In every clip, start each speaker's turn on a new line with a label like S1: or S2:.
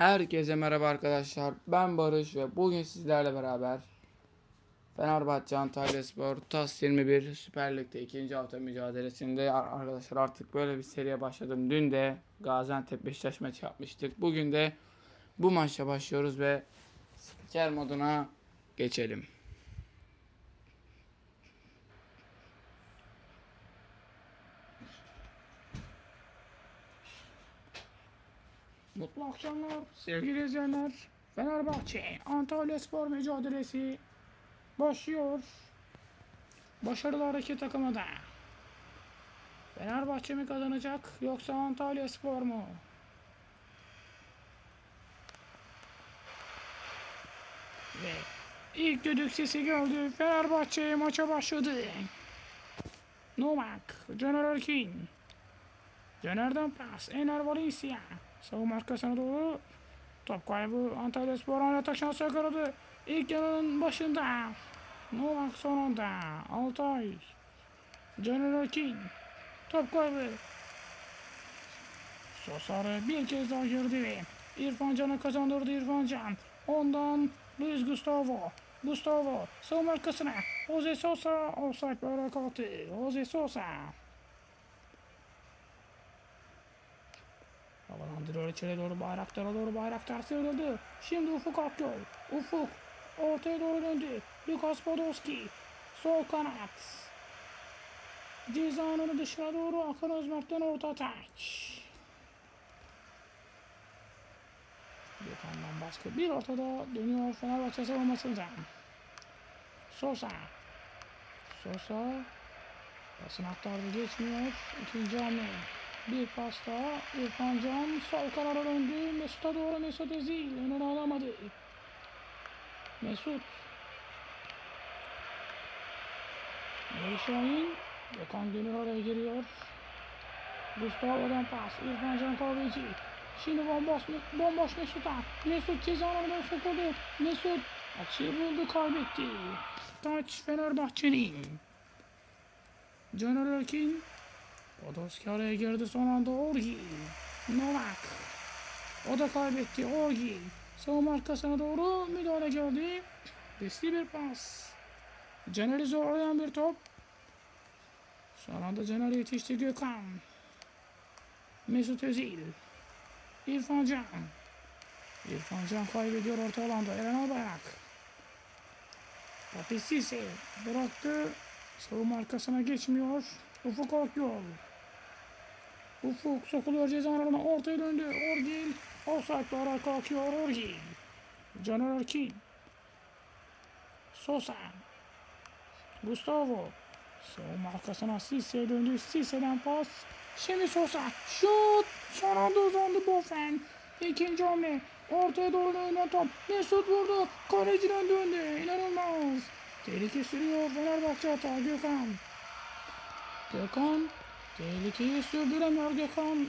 S1: Herkese merhaba arkadaşlar. Ben Barış ve bugün sizlerle beraber Fenerbahçe Antalya Spor TAS 21 Süper Lig'de ikinci hafta mücadelesinde ar- arkadaşlar artık böyle bir seriye başladım. Dün de Gaziantep Beşiktaş maçı yapmıştık. Bugün de bu maçla başlıyoruz ve spiker moduna geçelim. Mutlu akşamlar sevgili izleyenler. Fenerbahçe Antalya Spor mücadelesi başlıyor. Başarılar iki takıma da. Fenerbahçe mi kazanacak yoksa Antalya Spor mu? Ve ilk düdük sesi geldi. Fenerbahçe maça başladı. Novak, Caner Erkin. Caner'den pas. Ener Valencia. Savunma arkasına doğru. Top kaybı Antalya Spor atak şansı yakaladı. İlk yarının başında. Novak son anda. Altay. Caner Erkin. Top kaybı. Sosarı bir kez daha girdi. İrfan Can'ı kazandırdı İrfan Can. Ondan Luis Gustavo. Gustavo savunma arkasına. Jose Sosa offside bayrağı kalktı. Jose Sosa. Havalandırıyor içeri doğru bayraktara doğru bayraktar sıyrıldı. Şimdi Ufuk Akyol. Ufuk ortaya doğru döndü. Lukas Podolski. Sol kanat. Cezanını dışarı doğru Akın Özmert'ten orta taç. Gökhan'dan başka bir ortada dönüyor Fenerbahçe savunmasından. Sosa. Sosa. Basın aktardı geçmiyor. İkinci hamle. Bir pas daha. İrfan Can sol kanara döndü. Mesut'a doğru Mesut Özil. Önünü alamadı. Mesut. Şahin. Gökhan Gönül oraya giriyor. Gustavo'dan pas. İrfan Can Kahveci. Şimdi bomboş, bomboş Mesut'a. Mesut ceza alanına sokuldu. Mesut açıyı buldu kaybetti. Taç Fenerbahçe'nin. Caner Erkin Podolski araya girdi son anda Orgi. Novak. O da kaybetti Orgi. Savunma arkasına doğru müdahale geldi. Riskli bir pas. Caner'i zorlayan bir top. Son anda Caner yetişti Gökhan. Mesut Özil. İrfan Can. İrfan Can kaybediyor orta alanda. Eren Albayrak. Papi Sisse bıraktı. Savunma arkasına geçmiyor. Ufuk Akyol. Ufuk sokuluyor ceza alanına ortaya döndü. Orgil offside'lara kalkıyor Orgil. Caner Erkin. Sosa. Gustavo. Savunma arkasına Sisse'ye döndü. Sisse'den pas. Şimdi Sosa. Şut. Son anda Bofen. İkinci hamle. Ortaya doğru dönen top. Mesut vurdu. Kaleciden döndü. İnanılmaz. Tehlike sürüyor Fenerbahçe hata Gökhan. Gökhan tehlikeyi sürdüremiyor Gökhan.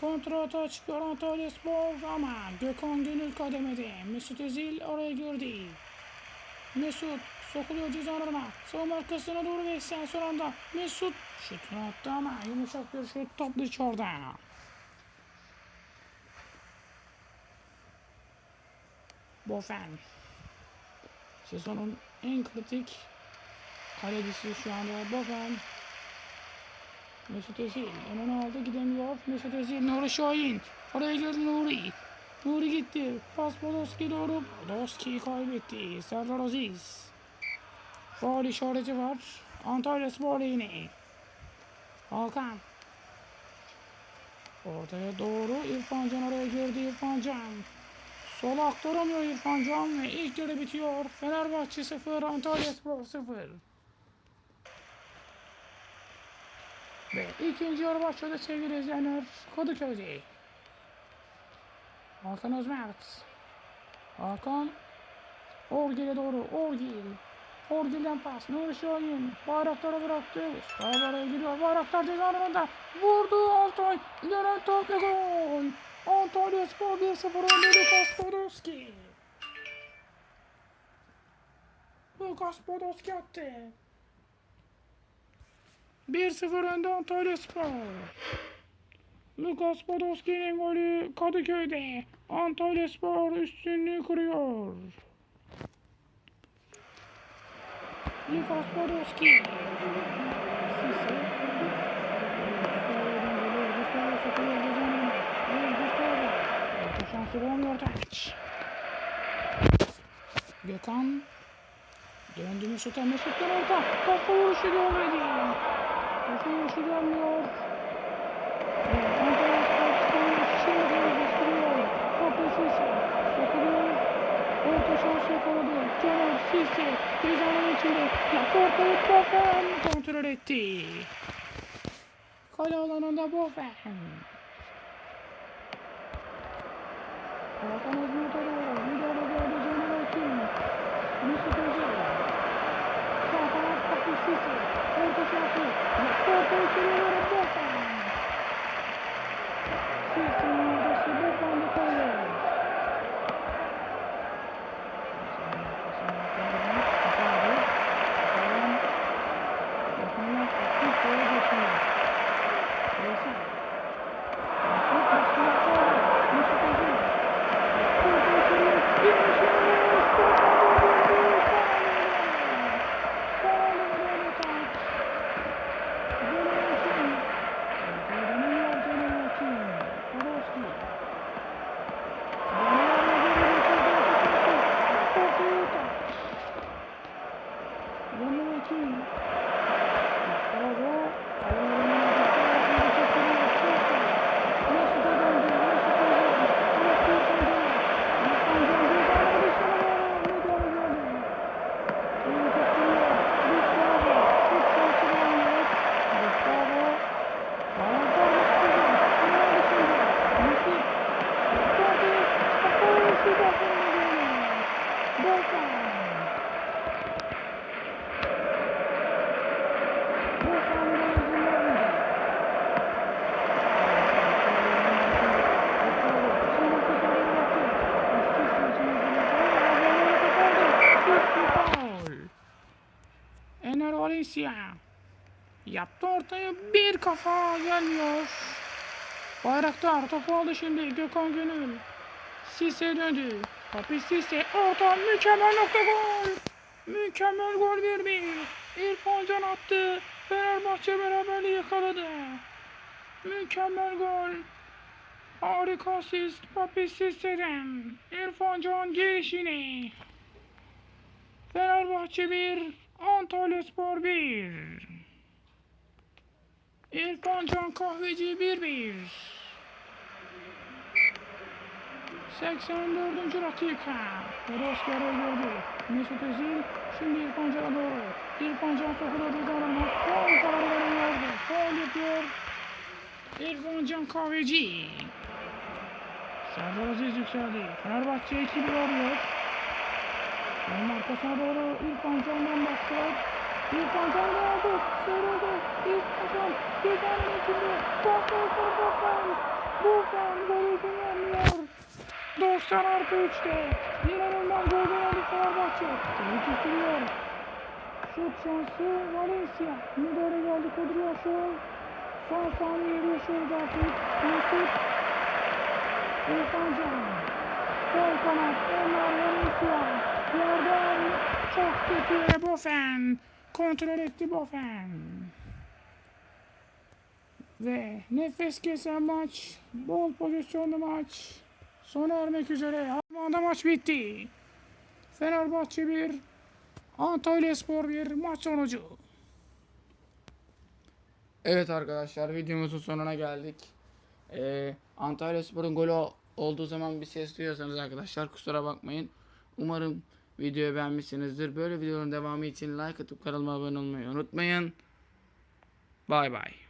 S1: Kontra atağa çıkıyor Antalya Spor ama Gökhan gönül kademede. Mesut Özil oraya girdi. Mesut sokuluyor cezalarına. Savunma arkasına doğru ve sen son anda Mesut şutunu attı ama yumuşak bir şut top dışarıda. Bofen. Sezonun en kritik kalecisi şu anda Bofen. Mesut Özil önüne aldı gidemiyor. Mesut Özil Nuri Şahin. Oraya girdi Nuri. Nuri gitti. Pas Podolski doğru. Podolski kaybetti. Serdar Aziz. Faal işareti var. Antalya Spor yine. Hakan. Ortaya doğru İrfan Can oraya girdi İrfan Can. Sola aktaramıyor İrfan Can ve ilk yarı bitiyor. Fenerbahçe 0, Antalya Spor 0. Ve ikinci yarı başladı sevgili izleyenler. Kadıköy'de. Hakan Özmert. Hakan. Orgil'e doğru. Orgil. Orgil'den pas. Nuri Şahin. Bayraktar'a bıraktı. Sağlara giriyor. Bayraktar ceza alanında. Vurdu Altay. Dönen top ve gol. Antalya Spor 1-0 önde Lukas Podolski. Lukas Podolski attı. 1-0 önde Antalya Spor. Lukas Podolski'nin golü Kadıköy'de. Antalya Spor üstünlüğü kuruyor. Lukas Podolski. Şansı bulamıyor Taç. Gökhan. Döndü Mesut'a. Mesut'tan orta. Kafa vuruşu görmedi. Kafa vuruşu görmüyor. Evet, Antalya Spor çıkıyor. Şimdi gösteriyor. Topu Sisse. Sokuluyor. Orta şans yakaladı. Caner Sisse. Cezanın içinde. Laporta'yı Bofen kontrol etti. Kale alanında Bofen. Hakan Özgür'e doğru. Müdahale geldi Caner Akin. Mesut Özil. Sağ kanat Topu Sisse. Orta şansı. Laporta içeriye Ener Valencia yaptı ortaya bir kafa gelmiyor. Bayraktar topu aldı şimdi Gökhan Gönül. Sisse döndü. Papi Sisse orta mükemmel nokta gol. Mükemmel gol 1-1. İrfan Can attı. Fenerbahçe beraberliği yakaladı. Mükemmel gol. Harika asist Papi Sisse'den. İrfan Can gelişine. Fenerbahçe 1, Antalya Spor 1. İrfan Can Kahveci 1-1. 84. dakika. Rosker'e gördü. Mesut Özil şimdi İrfan Can'a doğru. İrfan Can sokuluyor cezalama. Son kararını verdi. Faul yapıyor. İrfan Can Kahveci. Serdar Aziz yükseldi. Fenerbahçe 2-1 arıyor. Onun arkasına doğru İrfan Can'dan başlıyor. İrfan Can da aldı. Sıyrıldı. İrfan Can cezanın içinde. Bakıyorsun Bufen. Bufen golü vermiyor. 90 artı 3'te. İnanılmaz gol geldi Fenerbahçe. Tehlike sürüyor. Şut şansı Valencia. Müdahale geldi Kudriya Şov. Son saniye yaşıyoruz artık. Mesut. İrfan Can. Sol kanat. Ömer Valencia. Yerden çok kötü Bofen. Kontrol etti Bofen. Ve nefes kesen maç, bol pozisyonlu maç sona ermek üzere. Anda maç bitti. Fenerbahçe 1, Antalya Spor 1 maç sonucu.
S2: Evet arkadaşlar videomuzun sonuna geldik. Ee, Antalya Spor'un golü olduğu zaman bir ses duyuyorsanız arkadaşlar kusura bakmayın. Umarım videoyu beğenmişsinizdir. Böyle videoların devamı için like atıp kanalıma abone olmayı unutmayın. Bay bay.